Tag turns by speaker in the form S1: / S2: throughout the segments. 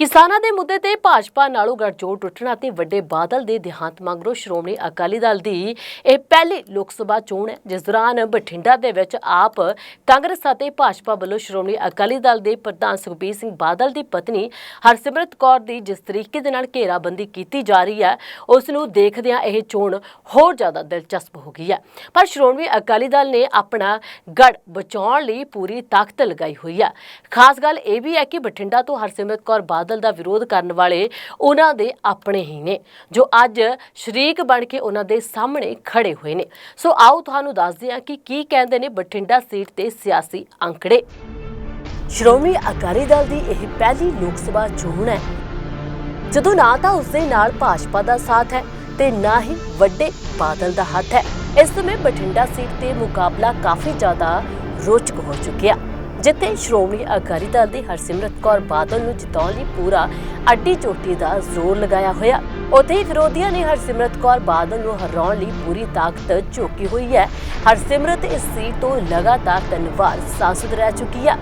S1: ਕਿਸਾਨਾਂ ਦੇ ਮੁੱਦੇ ਤੇ ਭਾਜਪਾ ਨਾਲੋਂ ਗੱਠਜੋੜ ਟੁੱਟਣਾ ਤੇ ਵੱਡੇ ਬਾਦਲ ਦੇ ਦੇਹਾਂਤ ਮਗਰੋਂ ਸ਼੍ਰੋਮਣੀ ਅਕਾਲੀ ਦਲ ਦੀ ਇਹ ਪਹਿਲੀ ਲੋਕ ਸਭਾ ਚੋਣ ਹੈ, ਜਿਸ ਦੌਰਾਨ ਬਠਿੰਡਾ ਦੇ ਵਿੱਚ ਆਪ ਕਾਂਗਰਸ ਅਤੇ ਭਾਜਪਾ ਵੱਲੋਂ ਸ਼੍ਰੋਮਣੀ ਅਕਾਲੀ ਦਲ ਦੇ ਪ੍ਰਧਾਨ ਸੁਖਬੀਰ ਸਿੰਘ ਬਾਦਲ ਦੀ ਪਤਨੀ ਹਰਸਿਮਰਤ ਕੌਰ ਦੀ ਜਿਸ ਤਰੀਕੇ ਦੇ ਨਾਲ ਘੇਰਾਬੰਦੀ ਕੀਤੀ ਜਾ ਰਹੀ ਹੈ, ਉਸ ਨੂੰ ਦੇਖਦਿਆਂ ਇਹ ਚੋਣ ਹੋਰ ਜ਼ਿਆਦਾ ਦਿਲਚਸਪ ਹੋ ਗਈ ਹੈ। ਪਰ ਸ਼੍ਰੋਮਣੀ ਅਕਾਲੀ ਦਲ ਨੇ ਆਪਣਾ ਗੜ ਬਚਾਉਣ ਲਈ ਪੂਰੀ ਤਾਕਤ ਲਗਾਈ ਹੋਈ ਹੈ। ਖਾਸ ਗੱਲ ਇਹ ਵੀ ਹੈ ਕਿ ਬਠਿੰਡਾ ਤੋਂ ਹਰਸਿਮਰਤ ਕੌਰ ਬਾਦਲ ਦਾ ਵਿਰੋਧ ਕਰਨ ਵਾਲੇ ਉਹਨਾਂ ਦੇ ਆਪਣੇ ਹੀ ਨੇ, ਜੋ ਅੱਜ ਸ਼ਰੀਕ ਬਣ ਕੇ ਉਹਨਾਂ ਦੇ ਸਾਹਮਣੇ ਖੜੇ ਹੋਏ ਨੇ। ਸੋ ਆਓ ਤੁਹਾਨੂੰ ਦੱਸਦੇ ਹਾਂ ਕਿ ਕੀ ਕਹਿੰਦੇ ਨੇ ਬਠਿੰਡਾ ਸੀਟ ਤੇ ਸਿਆਸੀ ਅੰਕੜੇ। ਸ਼੍ਰੋਮਣੀ ਅਕਾਲੀ ਦਲ ਦੀ ਇਹ ਪਹਿਲੀ ਲੋਕ ਸਭਾ ਚੋਣ ਹੈ। ਜਦੋਂ ਨਾ ਤਾਂ ਉਸਦੇ ਨਾਲ ਭਾਜਪਾ ਦਾ ਸਾਥ ਹੈ ਤੇ ਨਾ ਹੀ ਵੱਡੇ ਬਾਦਲ ਦਾ ਹੱਥ ਹੈ। ਇਸ ਸਮੇਂ ਬਠਿੰਡਾ ਸੀਟ ਤੇ ਮੁਕਾਬਲਾ ਕਾਫੀ ਜ਼ਿਆਦਾ ਰੋਚਕ ਹੋ ਚੁੱਕਿਆ। ਜਿੱਥੇ ਸ਼੍ਰੋਮਣੀ ਅਕਾਲੀ ਦਲ ਦੀ ਹਰਸਿਮਰਤ ਕੌਰ ਬਾਦਲ ਨੂੰ ਜਿਤਾਉਣ ਲਈ ਪੂਰਾ ਅੱਡੀ ਚੋਟੀ ਦਾ ਜ਼ੋਰ ਲਗਾਇਆ ਹੋਇਆ। ਉੱਥੇ ਵਿਰੋਧੀਆਂ ਨੇ ਹਰਸਿਮਰਤ ਕੌਰ ਬਾਦਲ ਨੂੰ ਹਰਾਉਣ ਲਈ ਪੂਰੀ ਤਾਕਤ ਝੋਕੀ ਹੋਈ ਹੈ। ਹਰਸਿਮਰਤ ਇਸ ਸੀਟ ਤੋਂ ਲਗਾਤਾਰ ਤਿੰਨ ਵਾਰ ਸਾਂਸਦ ਰਹਿ ਚੁੱਕੀ ਹੈ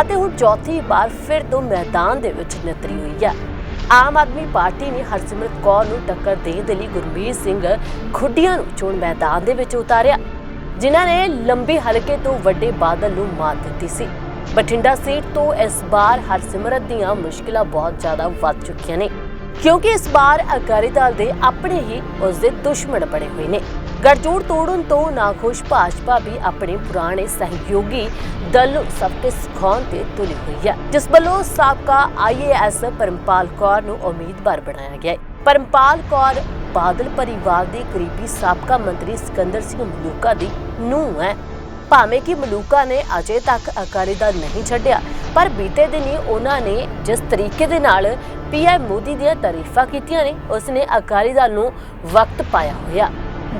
S1: ਅਤੇ ਹੁਣ ਚੌਥੀ ਵਾਰ ਫਿਰ ਤੋਂ ਮੈਦਾਨ ਦੇ ਵਿੱਚ ਨਿਤਰੀ ਹੋਈ ਹੈ। ਆਮ ਆਦਮੀ ਪਾਰਟੀ ਨੇ ਹਰਸਿਮਰਤ ਕੌਰ ਨੂੰ ਟੱਕਰ ਦੇਣ ਦੇ ਲਈ ਗੁਰਮੀਤ ਸਿੰਘ ਖੁੱਡੀਆਂ ਨੂੰ ਚੋਣ ਮੈਦਾਨ ਦੇ ਵਿੱਚ ਉਤਾਰਿਆ, ਜਿਨ੍ਹਾਂ ਨੇ ਲੰਬੀ ਹਲਕੇ ਤੋਂ ਵੱਡੇ ਬਾਦਲ ਨੂੰ ਮਾਤ ਦਿੱਤੀ ਸੀ। ਬਠਿੰਡਾ ਸੀਟ ਤੋਂ ਇਸ ਵਾਰ ਹਰਸਿਮਰਤ ਦੀਆਂ ਮੁਸ਼ਕਿਲਾਂ ਬਹੁਤ ਜ਼ਿਆਦਾ ਵੱਧ ਚੁੱਕੀਆਂ ਨੇ, ਕਿਉਂਕਿ ਇਸ ਵਾਰ ਅਕਾਲੀ ਦਲ ਦੇ ਆਪਣੇ ਹੀ ਉਸ ਦੇ ਦੁਸ਼ਮਣ ਬਣੇ ਹੋਏ ਨੇ। ਗੱਠਜੋੜ ਤੋੜਨ ਤੋਂ ਨਾਖੁਸ਼ ਭਾਜਪਾ ਵੀ ਆਪਣੇ ਪੁਰਾਣੇ ਸਹਿਯੋਗੀ ਦਲ ਨੂੰ ਸਭ ਤੇ ਸਿਖਾਉਣ ਤੇ ਤੁਲੀ ਹੋਈ ਹੈ, ਜਿਸ ਵੱਲੋਂ ਸਾਬਕਾ ਆਈਏਐਸ ਪਰਮਪਾਲ ਕੌਰ ਨੂੰ ਉਮੀਦਵਾਰ ਬਣਾਇਆ ਗਿਆ ਹੈ। ਪਰਮਪਾਲ ਕੌਰ ਬਾਦਲ ਪਰਿਵਾਰ ਦੇ ਕਰੀਬੀ ਸਾਬਕਾ ਮੰਤਰੀ ਸਿਕੰਦਰ ਸਿੰਘ ਮਲੂਕਾ ਦੀ ਨੂੰਹ ਹੈ। ਭਾਵੇਂ ਕਿ ਮਲੂਕਾ ਨੇ ਅਜੇ ਤੱਕ ਅਕਾਲੀ ਦਲ ਨਹੀਂ ਛੱਡਿਆ, ਪਰ ਬੀਤੇ ਦਿਨੀ ਉਹਨਾਂ ਨੇ ਜਿਸ ਤਰੀਕੇ ਦੇ ਨਾਲ ਪੀਐਮ ਮੋਦੀ ਦੀਆਂ ਤਾਰੀਫਾਂ ਕੀਤੀਆਂ ਨੇ ਉਸ ਨੇ ਅਕਾਲੀ ਦਲ ਨੂੰ ਵਕਤ ਪਾਇਆ ਹੋਇਆ।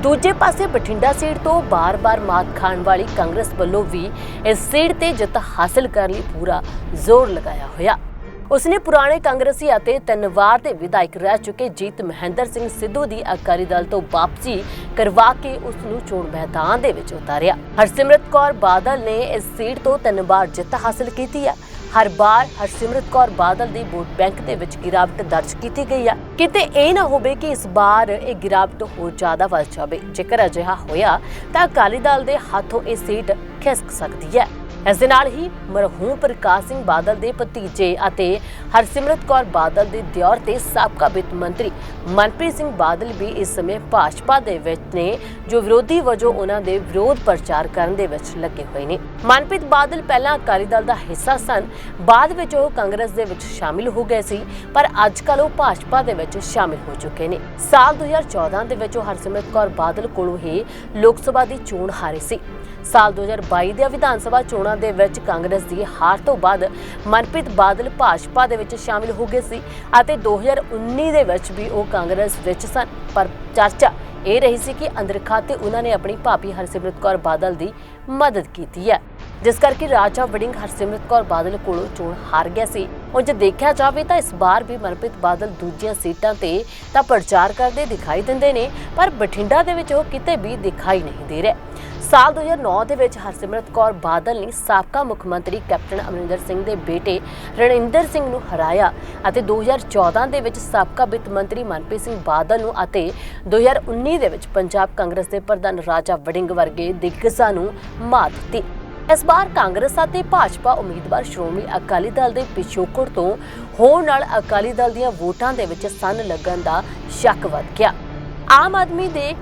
S1: ਦੂਜੇ ਪਾਸੇ ਬਠਿੰਡਾ ਸੀਟ ਤੋਂ ਬਾਰ-ਬਾਰ ਮਾਤ ਖਾਣ ਵਾਲੀ ਕਾਂਗਰਸ ਵੱਲੋਂ ਵੀ ਇਸ ਸੀਟ ਤੇ ਜਿੱਤ ਹਾਸਲ ਕਰਨ ਲਈ ਪੂਰਾ ਜ਼ੋਰ ਲਗਾਇਆ ਹੋਇਆ। ਉਸਨੇ ਪੁਰਾਣੇ ਕਾਂਗਰਸੀ ਅਤੇ ਤਿੰਨ ਦੇ ਵਿਧਾਇਕ ਰਹਿ ਚੁੱਕੇ ਜੀਤ ਮਹਿੰਦਰ ਸਿੰਘ ਸਿੱਧੂ ਦੀ ਅਕਾਲੀ ਦਲ ਤੋਂ ਵਾਪਸੀ ਕਰਵਾ ਕੇ ਉਸ ਨੂੰ ਚੋਣ ਮੈਦਾਨ ਦੇ ਵਿੱਚ ਉਤਾਰਿਆ। ਹਰਸਿਮਰਤ ਕੌਰ ਬਾਦਲ ਨੇ ਇਸ ਸੀਟ ਤੋਂ ਤਿੰਨ ਵਾਰ ਜਿੱਤ ਹਾਸਲ ਕੀਤੀ ਹੈ ਹਰ ਵਾਰ ਹਰਸਿਮਰਤ ਕੌਰ ਬਾਦਲ ਦੀ ਵੋਟ ਬੈਂਕ ਦੇ ਵਿੱਚ ਗਿਰਾਵਟ ਦਰਜ ਕੀਤੀ ਗਈ ਆ। ਕਿਤੇ ਇਹ ਨਾ ਹੋਵੇ ਕਿ ਇਸ ਵਾਰ ਇਹ ਗਿਰਾਵਟ ਹੋਰ ਜ਼ਿਆਦਾ ਵੱਧ ਜਾਵੇ। ਜੇਕਰ ਅਜਿਹਾ ਹੋਇਆ ਤਾਂ ਅਕਾਲੀ ਦਲ ਦੇ ਹੱਥੋਂ ਇਹ ਸੀਟ ਖਿਸਕ ਸਕਦੀ ਹੈ। ਇਸ ਦੇ ਨਾਲ ਹੀ ਮਰਹੂਮ ਪ੍ਰਕਾਸ਼ ਸਿੰਘ ਬਾਦਲ ਦੇ ਭਤੀਜੇ ਅਤੇ ਹਰਸਿਮਰਤ ਕੌਰ ਬਾਦਲ ਦੇ ਦਿਓਰ ਤੇ ਸਾਬਕਾ ਵਿੱਤ ਮੰਤਰੀ ਮਨਪ੍ਰੀਤ ਸਿੰਘ ਬਾਦਲ ਵੀ ਇਸ ਸਮੇਂ ਭਾਜਪਾ ਦੇ ਵਿੱਚ ਨੇ, ਜੋ ਵਿਰੋਧੀ ਵਜੋਂ ਉਹਨਾਂ ਦੇ ਵਿਰੋਧ ਪ੍ਰਚਾਰ ਕਰਨ ਦੇ ਵਿੱਚ ਲੱਗੇ ਹੋਏ ਨੇ। ਮਨਪ੍ਰੀਤ ਬਾਦਲ ਪਹਿਲਾਂ ਅਕਾਲੀ ਦਲ ਦਾ ਹਿੱਸਾ ਸਨ, ਬਾਅਦ ਵਿੱਚ ਉਹ ਕਾਂਗਰਸ ਦੇ ਵਿੱਚ ਸ਼ਾਮਿਲ ਹੋ ਗਏ ਸੀ, ਪਰ ਅੱਜ ਕੱਲ ਉਹ ਭਾਜਪਾ ਦੇ ਵਿੱਚ ਸ਼ਾਮਿਲ ਹੋ ਚੁੱਕੇ ਨੇ। ਸਾਲ 2014 ਦੇ ਵਿੱਚ ਉਹ ਹਰਸਿਮਰਤ ਕੌਰ ਬਾਦਲ ਕੋਲੋਂ ਹੀ ਲੋਕ ਸਭਾ ਦੀ ਚੋਣ ਹਾਰੇ ਸੀ। ਸਾਲ 2022 ਦੀਆਂ ਵਿਧਾਨ ਸਭਾ ਚੋਣਾਂ ਦੇ ਵਿੱਚ ਕਾਂਗਰਸ ਦੀ ਹਾਰ ਤੋਂ ਬਾਅਦ ਮਨਪ੍ਰੀਤ ਬਾਦਲ ਭਾਜਪਾ ਦੇ ਵਿੱਚ ਸ਼ਾਮਿਲ ਹੋ ਗਏ ਸੀ ਅਤੇ 2019 ਦੇ ਵਿੱਚ ਵੀ ਉਹ ਕਾਂਗਰਸ ਵਿੱਚ ਸਨ। ਪਰ ਚਰਚਾ ਇਹ ਰਹੀ ਸੀ ਕਿ ਅੰਦਰ ਖਾਤੇ ਉਹਨਾਂ ਨੇ ਆਪਣੀ ਭਾਬੀ ਹਰਸਿਮਰਤ ਕੌਰ ਬਾਦਲ ਦੀ ਮਦਦ ਕੀਤੀ ਹੈ। ਜਿਸ ਕਰਕੇ ਰਾਜਾ ਵੜਿੰਗ ਹਰਸਿਮਰਤ ਕੌਰ ਬਾਦਲ ਕੋਲੋਂ ਚੋਣ ਹਾਰ ਗਿਆ ਸੀ। ਉਂਝ ਦੇਖਿਆ ਜਾਵੇ ਤਾਂ ਇਸ ਵਾਰ ਵੀ ਮਨਪ੍ਰੀਤ ਬਾਦਲ ਦੂਜੀਆਂ ਸੀਟਾਂ ਤੇ ਤਾਂ ਪ੍ਰਚਾਰ ਕਰਦੇ ਦਿਖਾਈ ਦਿੰਦੇ ਨੇ, ਪਰ ਬਠਿੰਡਾ ਦੇ ਵਿੱਚ ਉਹ ਕਿਤੇ ਵੀ ਦਿਖਾਈ ਨਹੀਂ ਦੇ ਰਹੇ। ਸਾਲ 2009 ਦੇ ਵਿੱਚ ਹਰਸਿਮਰਤ ਕੌਰ ਬਾਦਲ ਨੇ ਸਾਬਕਾ ਮੁੱਖ ਮੰਤਰੀ ਕੈਪਟਨ ਅਮਰਿੰਦਰ ਸਿੰਘ ਦੇ ਬੇਟੇ ਰਣਿੰਦਰ ਸਿੰਘ ਨੂੰ ਹਰਾਇਆ ਅਤੇ 2014 ਦੇ ਵਿੱਚ ਸਾਬਕਾ ਵਿੱਤ ਮੰਤਰੀ ਮਨਪ੍ਰੀਤ ਸਿੰਘ ਬਾਦਲ ਨੂੰ ਅਤੇ 2019 ਦੇ ਵਿੱਚ ਪੰਜਾਬ ਕਾਂਗਰਸ ਦੇ ਪ੍ਰਧਾਨ ਰਾਜਾ ਵੜਿੰਗ ਵਰਗੇ ਦਿੱਗਜਾਂ ਨੂੰ ਮਾਤ ਦਿੱਤੀ। ਇਸ ਵਾਰ ਕਾਂਗਰਸ ਅਤੇ ਭਾਜਪਾ ਉਮੀਦਵਾਰ ਸ਼੍ਰੋਮਣੀ ਅਕਾਲੀ ਦਲ ਦੇ ਪਿਛੋਕੜ ਤੋਂ ਹੋਣ ਨਾਲ ਅਕਾਲੀ ਦਲ ਦੀਆਂ ਵੋਟਾਂ ਦੇ ਵਿੱਚ ਸੰਨ ਲੱਗਣ ਦਾ ਸ਼ੱਕ ਵੱਧ ਗਿਆ। ਆਮ ਆਦਮੀ ਦੇ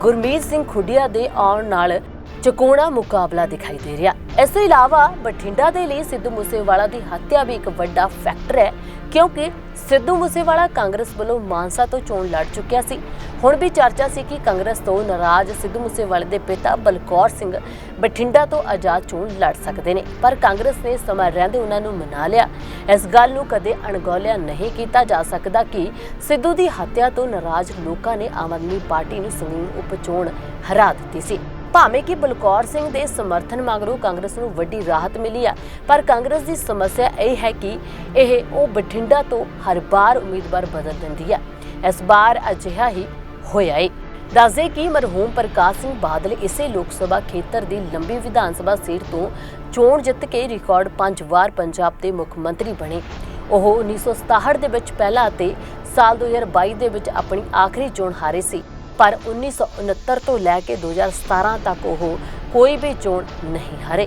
S1: ਗੁਰਮੀਤ ਸਿੰਘ ਖੁੱਡੀਆ ਦੇ ਆਉਣ ਨਾਲ ਚਕੋਣਾ ਮੁਕਾਬਲਾ ਦਿਖਾਈ ਦੇ ਰਿਹਾ। ਇਸ ਤੋਂ ਇਲਾਵਾ ਬਠਿੰਡਾ ਦੇ ਲਈ ਸਿੱਧੂ ਮੂਸੇਵਾਲਾ ਦੀ ਹੱਤਿਆ ਵੀ ਇੱਕ ਵੱਡਾ ਫੈਕਟਰ ਹੈ, ਕਿਉਂਕਿ ਸਿੱਧੂ ਮੂਸੇਵਾਲਾ ਕਾਂਗਰਸ ਵੱਲੋਂ ਮਾਨਸਾ ਤੋਂ ਚੋਣ ਲੜ ਚੁੱਕਿਆ ਸੀ। ਹੁਣ ਵੀ ਚਰਚਾ ਸੀ ਕਿ ਕਾਂਗਰਸ ਤੋਂ ਨਾਰਾਜ਼ ਸਿੱਧੂ ਮੂਸੇਵਾਲੇ ਦੇ ਪਿਤਾ ਬਲਕੌਰ ਸਿੰਘ ਬਠਿੰਡਾ ਤੋਂ ਆਜ਼ਾਦ ਚੋਣ ਲੜ ਸਕਦੇ ਨੇ, ਪਰ ਕਾਂਗਰਸ ਨੇ ਸਮਾਂ ਰਹਿੰਦੇ ਉਹਨਾਂ ਨੂੰ ਮਨਾ ਲਿਆ। ਇਸ ਗੱਲ ਨੂੰ ਕਦੇ ਅਣਗੌਲਿਆ ਨਹੀਂ ਕੀਤਾ ਜਾ ਸਕਦਾ ਕਿ ਸਿੱਧੂ ਦੀ ਹੱਤਿਆ ਤੋਂ ਨਾਰਾਜ਼ ਲੋਕਾਂ ਨੇ ਆਮ ਆਦਮੀ ਪਾਰਟੀ ਨੂੰ ਸੰਗੀਨ ਉਪਚੋਣ ਹਰਾ ਦਿੱਤੀ ਸੀ। ਭਾਵੇਂ ਕਿ ਬਲਕੌਰ ਸਿੰਘ ਦੇ ਸਮਰਥਨ ਮਗਰੋਂ ਕਾਂਗਰਸ ਨੂੰ ਵੱਡੀ ਰਾਹਤ ਮਿਲੀ ਆ ਪਰ ਕਾਂਗਰਸ ਦੀ ਸਮੱਸਿਆ ਇਹ ਹੈ ਕਿ ਇਹ ਉਹ ਬਠਿੰਡਾ ਤੋਂ ਹਰ ਵਾਰ ਉਮੀਦਵਾਰ ਬਦਲ ਦਿੰਦੀ ਹੈ। ਇਸ ਵਾਰ ਅਜਿਹਾ ਹੀ ਹੋਇਆ ਏ। ਦੱਸਦੇ ਕਿ ਮਰਹੂਮ ਪ੍ਰਕਾਸ਼ ਸਿੰਘ ਬਾਦਲ ਇਸੇ ਲੋਕ ਸਭਾ ਖੇਤਰ ਦੀ ਲੰਬੀ ਵਿਧਾਨ ਸਭਾ ਸੀਟ ਤੋਂ ਚੋਣ ਜਿੱਤ ਕੇ ਰਿਕਾਰਡ 5 ਵਾਰ ਪੰਜਾਬ ਦੇ ਮੁੱਖ ਮੰਤਰੀ ਬਣੇ। ਉਹ 1967 ਦੇ ਵਿੱਚ ਪਹਿਲਾ ਅਤੇ ਸਾਲ 2022 ਦੇ ਵਿੱਚ ਆਪਣੀ ਆਖਰੀ ਚੋਣ ਹਾਰੇ ਸੀ। ਪਰ 1969 ਤੋਂ ਲੈ ਕੇ 2017 ਤੱਕ ਉਹ ਕੋਈ ਵੀ ਚੋਣ ਨਹੀਂ ਹਾਰੇ।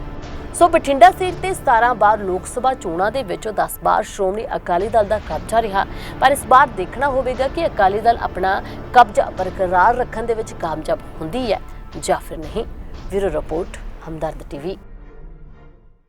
S1: ਸੋ ਬਠਿੰਡਾ ਸੀਟ ਤੇ 17 ਬਾਰ ਲੋਕ ਸਭਾ ਚੋਣਾਂ ਦੇ ਵਿੱਚੋਂ 10 ਬਾਰ ਸ਼੍ਰੋਮਣੀ ਅਕਾਲੀ ਦਲ ਦਾ ਕਬਜ਼ਾ ਰਿਹਾ। ਪਰ ਇਸ ਵਾਰ ਦੇਖਣਾ ਹੋਵੇਗਾ ਕਿ ਅਕਾਲੀ ਦਲ ਆਪਣਾ ਕਬਜ਼ਾ ਬਰਕਰਾਰ ਰੱਖਣ ਦੇ ਵਿੱਚ ਕਾਮਯਾਬ ਹੁੰਦੀ ਹੈ ਜਾਂ ਫਿਰ ਨਹੀਂ। Bureau report, Hamdard TV.